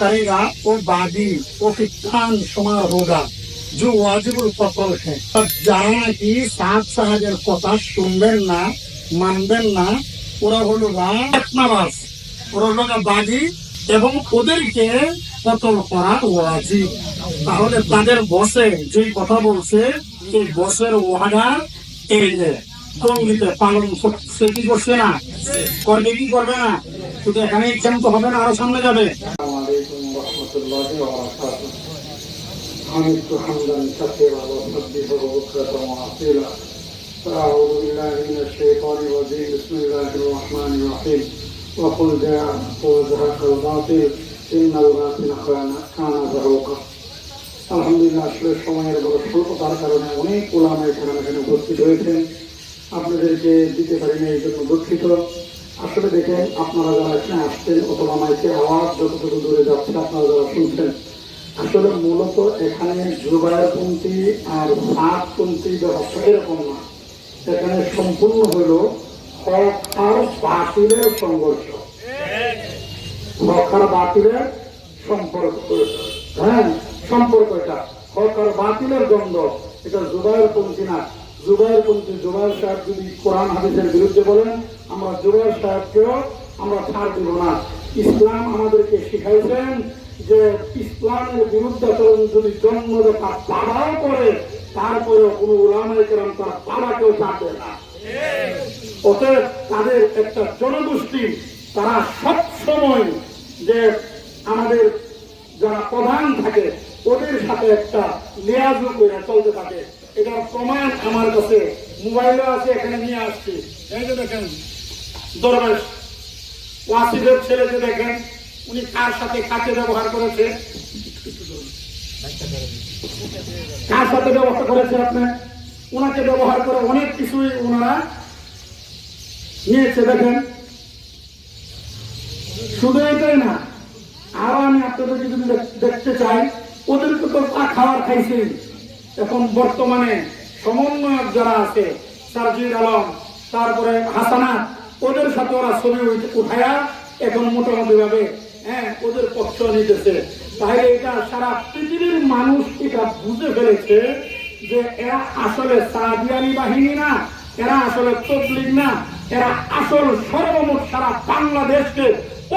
करेगा वो बादी वो किसान होगा जो है ওরা হলো ওরা হলো বাজি এবং ওদেরকে কতল ওয়াজিব। তাহলে তাদের বসে যে কথা বলছে, এই বসের ওয়াডার এই যে কঙ্গিতে পালন করছে। কি করছে না? করবে কি করবে না? শুধু এখানে এক্সাম তো হবে না, আরও সামনে যাবে। الله وبركاته حمدت حمدا كثيرا وسبحه بكرة وأصيلا فأعوذ بالله من الشيطان الرجيم بسم الله الرحمن الرحيم وقل جاء وزهق الباطل إن الباطل كان كان زهوقا আলহামদুলিল্লাহ আসলে সময়ের বড় স্বল্পতার কারণে অনেক ওলামা এখানে এখানে উপস্থিত হয়েছেন আপনাদেরকে দিতে পারিনি এই জন্য দুঃখিত আসলে দেখেন, আপনারা যারা এখানে আসছেন অথবা মাইকের আওয়াজ যতটুকু দূরে যাচ্ছে, আপনারা যারা শুনছেন, আসলে মূলত এখানে জুবায়পন্থী আর সাতপন্থী ব্যবস্থা এরকম না। এখানে সম্পূর্ণ হইল হক আর বাতিলের সংঘর্ষ। হক আর বাতিলের সম্পর্ক হ্যাঁ সম্পর্ক এটা। হক আর বাতিলের দ্বন্দ্ব, এটা জুবাইর পন্থী না। জুবাইর পন্থী জুবাইর সাহেব যদি কোরআন, হাদিসের বিরুদ্ধে বলেন আমরা জুবাইর সাহেবকেও আমরা ছাড় দিব না। ইসলাম আমাদেরকে শিখাইছেন যে ইসলামের বিরুদ্ধাচরণ যদি জন্ম তার বাবাও করে তারপরে কোনো উলামাই কেরাম তার বাবাকেও ছাড়বে না। অতএব তাদের একটা জনগোষ্ঠী, তারা সব সময় যে আমাদের যারা প্রধান থাকে, ওদের সাথে একটা লিয়াজু করে চলতে থাকে। এটার প্রমাণ আমার কাছে। মোবাইলও আছে, এখানে নিয়ে আসছি। দেখেন দরবেশ ওয়াসিফের ছেলেকে দেখেন, উনি কার সাথে কাকে ব্যবহার করেছে? কার সাথে ব্যবহার করেছে আপনি? ওনাকে ব্যবহার করে অনেক কিছুই ওনারা নিয়েছে, দেখেন। শুধু এটাই না, আরও আমি আপনাদেরকে যদি দেখতে চাই। ওদেরকে তো পা খাওয়ার খাইছে। এখন বর্তমানে সমন্বয়ক যারা আছে সার্জির আলম, তারপরে হাসানাত ওদের সাথে ওরা ছবি উঠায়া এখন মোটামুটি ভাবে হ্যাঁ ওদের পক্ষ নিতেছে। তাহলে এটা সারা পৃথিবীর মানুষ এটা বুঝে ফেলেছে যে এরা আসলে সাদিয়ানি বাহিনী না, এরা আসলে তবলিগ না, এরা আসল সর্বমোট সারা বাংলাদেশকে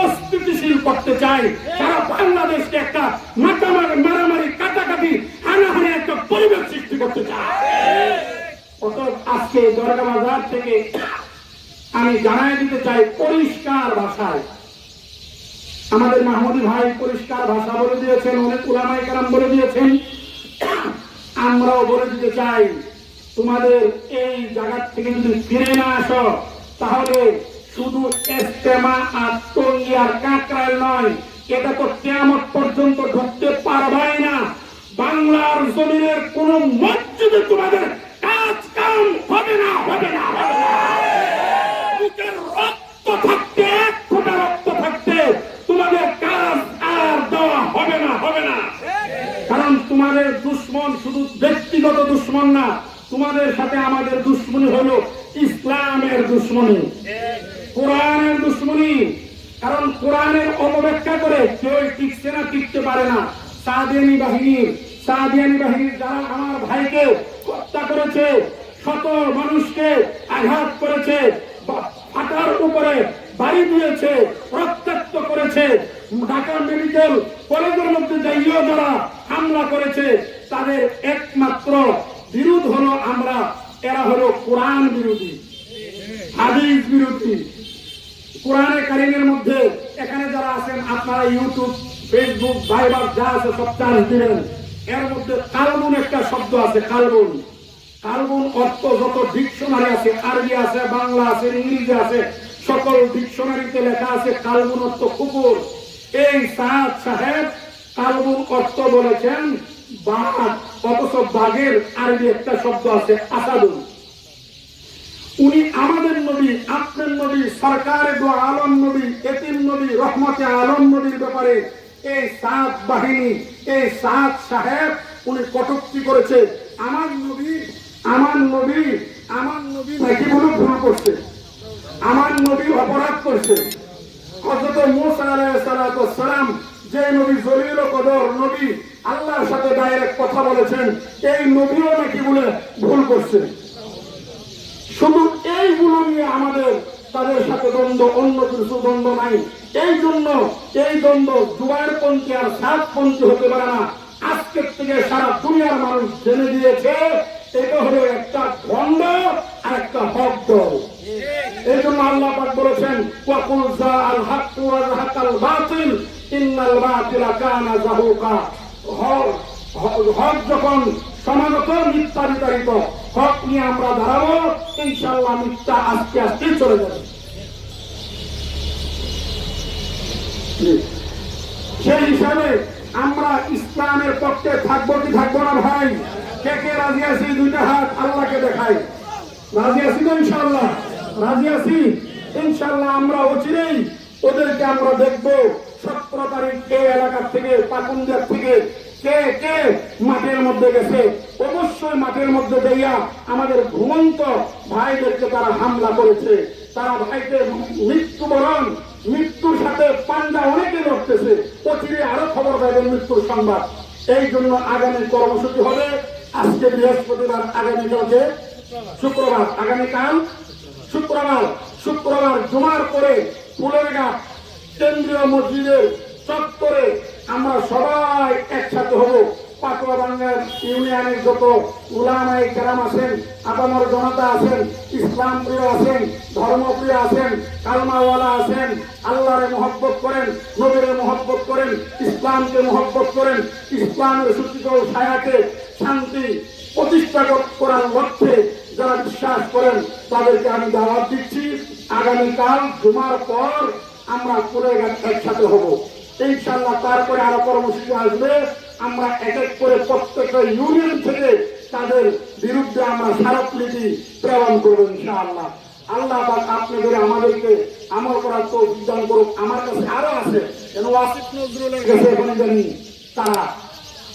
অস্থিতিশীল করতে চায়। সারা বাংলাদেশকে একটা মাতামারি মারামারি কাটাকাটি, হানাহানি একটা পরিবেশ সৃষ্টি করতে চায়। অতএব আজকে দরগা বাজার থেকে আমি জানাই দিতে চাই পরিষ্কার ভাষায়। আমাদের মাহমুদি ভাই পরিষ্কার ভাষা বলে দিয়েছেন, অনেক উলামাই কারাম বলে দিয়েছেন। আমরাও বলে দিতে চাই, তোমাদের এই জায়গা থেকে যদি ফিরে না আসো, তাহলে শুধু এস্তেমা আর টঙ্গি আর কাঁকড়াল নয়, এটা তো কেমন পর্যন্ত ঢুকতে পারবাই না। বাংলার জমিনের কোন মসজিদে তোমাদের কাজ কাম হবে না হবে না হবে না বুকের রক্ত থাকতে, ফোঁটা রক্ত থাকতে তোমাদের কাজ আর দেওয়া হবে না হবে না। কারণ তোমাদের দুশ্মন শুধু ব্যক্তিগত দুশ্মন না, তোমাদের সাথে আমাদের দুশ্মনী হলো ইসলামের দুশ্মনী। কোরআনের দুশ্মনী। কারণ কোরআনের অপব্যাখ্যা করে কেউ টিকছে না, টিকতে পারে না। সাদিয়ানি বাহিনীর সাদিয়ানি বাহিনীর যারা আমার ভাইকে হত্যা করেছে শত মানুষকে আঘাত করেছে ফাটার উপরে বাড়ি দিয়েছে, রক্তাক্ত করেছে। ঢাকা মেডিকেল কলেজের মধ্যে যাইও যারা হামলা করেছে, তাদের একমাত্র বিরোধ হলো আমরা, এরা হলো কোরআন বিরোধী, হাদিস বিরোধী। কোরআনে কারিমের মধ্যে এখানে যারা আছেন, আপনারা ইউটিউব, ফেসবুক, ভাইবার যা আছে সব চার্জ দিবেন। এর মধ্যে কালবুন একটা শব্দ আছে কালবুন কালবুন অর্থ যত ডিকশনারি আছে, আরবি আছে, বাংলা আছে, ইংরেজি আছে, সকল ডিকশনারিতে লেখা আছে কালবুন অর্থ কুকুর। এই সাদ সাহেব কালবুন অর্থ বলেছেন বাঘ আরবি একটা শব্দ আছে উনি আমাদের নবী, আপনার আলম এতিম রহমতে আলম নবীর ব্যাপারে এই সাত বাহিনী, এই সাহেব উনি কটুক্তি আমার নবী আমার নবী আমার নবী নাকি বলে ভুল করছে? আমার নবী অপরাধ করছে। হযরত মুসা সালাম, যে নবী পয়গম্বর নবী আল্লাহর সাথে ডাইরেক্ট কথা বলেছেন, এই নবীও নাকি বলে ভুল করছে। শুধু এইগুলো নিয়ে আমাদের তাদের সাথে দ্বন্দ্ব, অন্য কিছু দ্বন্দ্ব নাই। এই জন্য এই দ্বন্দ্ব জুয়ার পন্থী আর সাত পন্থী হতে পারে না। আজকের থেকে সারা দুনিয়ার মানুষ জেনে দিয়েছে এটা হলো একটা ভণ্ড আর একটা হক দল এই জন্য আল্লাহ পাক বলেছেন ওয়াকুল জা আল হক ওয়া জাহাকাল বাতিল ইন্নাল বাতিলা কানা হক যখন সমাগত মিথ্যা বিতাড়িত হক নিয়ে আমরা দাঁড়াবো ইনশাল্লাহ মিথ্যা আস্তে আস্তে চলে যাবে। সেই হিসাবে ইসলামের পক্ষে থাকব কি থাকব না ভাই? কে কে রাজি আছি? দুইটা হাত আল্লাহকে দেখাই। রাজি আছি তো ইনশাল্লাহ রাজি আছি? ইনশাল্লাহ আমরা অচিরেই ওদেরকে আমরা দেখব সতেরো তারিখ এলাকার থেকে, পাকুন্দার থেকে। কে কে মাঠের মধ্যে গেছে? অবশ্যই মাঠের মধ্যে দেইয়া আমাদের ঘুমন্ত ভাইদেরকে তারা হামলা করেছে। তারা ভাইদের মৃত্যুবরণ মৃত্যুর সাথে পান্ডা অনেকে লড়তেছে। অচিরে আরও খবর পাবেন মৃত্যুর সংবাদ। এই জন্য আগামী কর্মসূচি হবে। আজকে বৃহস্পতিবার আগামীকালকে শুক্রবার আগামীকাল শুক্রবার শুক্রবার জুমার পরে গাছ কেন্দ্রীয় মসজিদের চত্বরে আমরা সবাই একসাথে হব। পাকুয়া বাংলার ইউনিয়নের যত উলামাই কেরাম আছেন আপামর জনতা আছেন, ইসলাম প্রিয় আছেন ধর্মপ্রিয় আছেন, কালমাওয়ালা আছেন, আল্লাহরে মহব্বত করেন, নবীরে মহব্বত করেন, ইসলামকে মহব্বত করেন, ইসলামের সূচিত ছায়াকে শান্তি প্রতিষ্ঠা করার লক্ষ্যে যারা বিশ্বাস করেন, তাদেরকে আমি দাওয়াত দিচ্ছি। আগামীকাল জুমার পর আমরা পুরো একসাথে হব। ইনশাল্লাহ তারপরে আরও কর্মসূচি আসবে। আমরা এক এক করে প্রত্যেকটা ইউনিয়ন থেকে তাদের বিরুদ্ধে আমরা স্মারকলিপি প্রেরণ করব ইনশাআল্লাহ। আল্লাহ পাক আপনাদের আমাদেরকে আমল করার তো বিধান করুক। আমার কাছে আরও আছে। কেন ওয়াসিফ নজরুলের কাছে এখন জানি তারা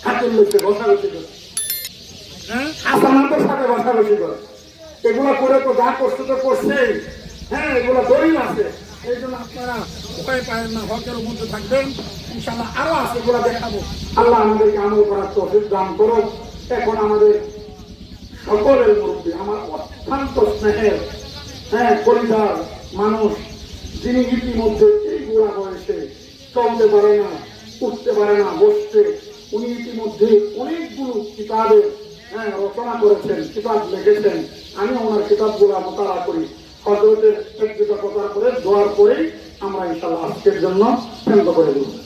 হাতের লোককে বসাবসি করে। আসামাতের সাথে বসাবসি করে। এগুলো করে তো যা করছে তো করছেই হ্যাঁ এগুলো দলিল আছে। এই জন্য আপনারা উপায় পাবেন না হকের মধ্যে থাকবেন। ইনশাল্লাহ আরও আছে এগুলো দেখাবো। আল্লাহ আমাদেরকে আমল করার তৌফিক দান করো এখন আমাদের সকলের মধ্যে আমার অত্যন্ত স্নেহের হ্যাঁ পরিবার মানুষ, যিনি ইতিমধ্যে এই বুড়া বয়সে চলতে পারে না, উঠতে পারে না, বসতে, উনি ইতিমধ্যে অনেকগুলো কিতাবের হ্যাঁ রচনা করেছেন, কিতাব লিখেছেন। আমি ওনার কিতাবগুলো মোতারা করি। হজরতের এক কথা করে দোয়ার করেই আমরা ইনশাল্লাহ আজকের জন্য শান্ত করে দেবো।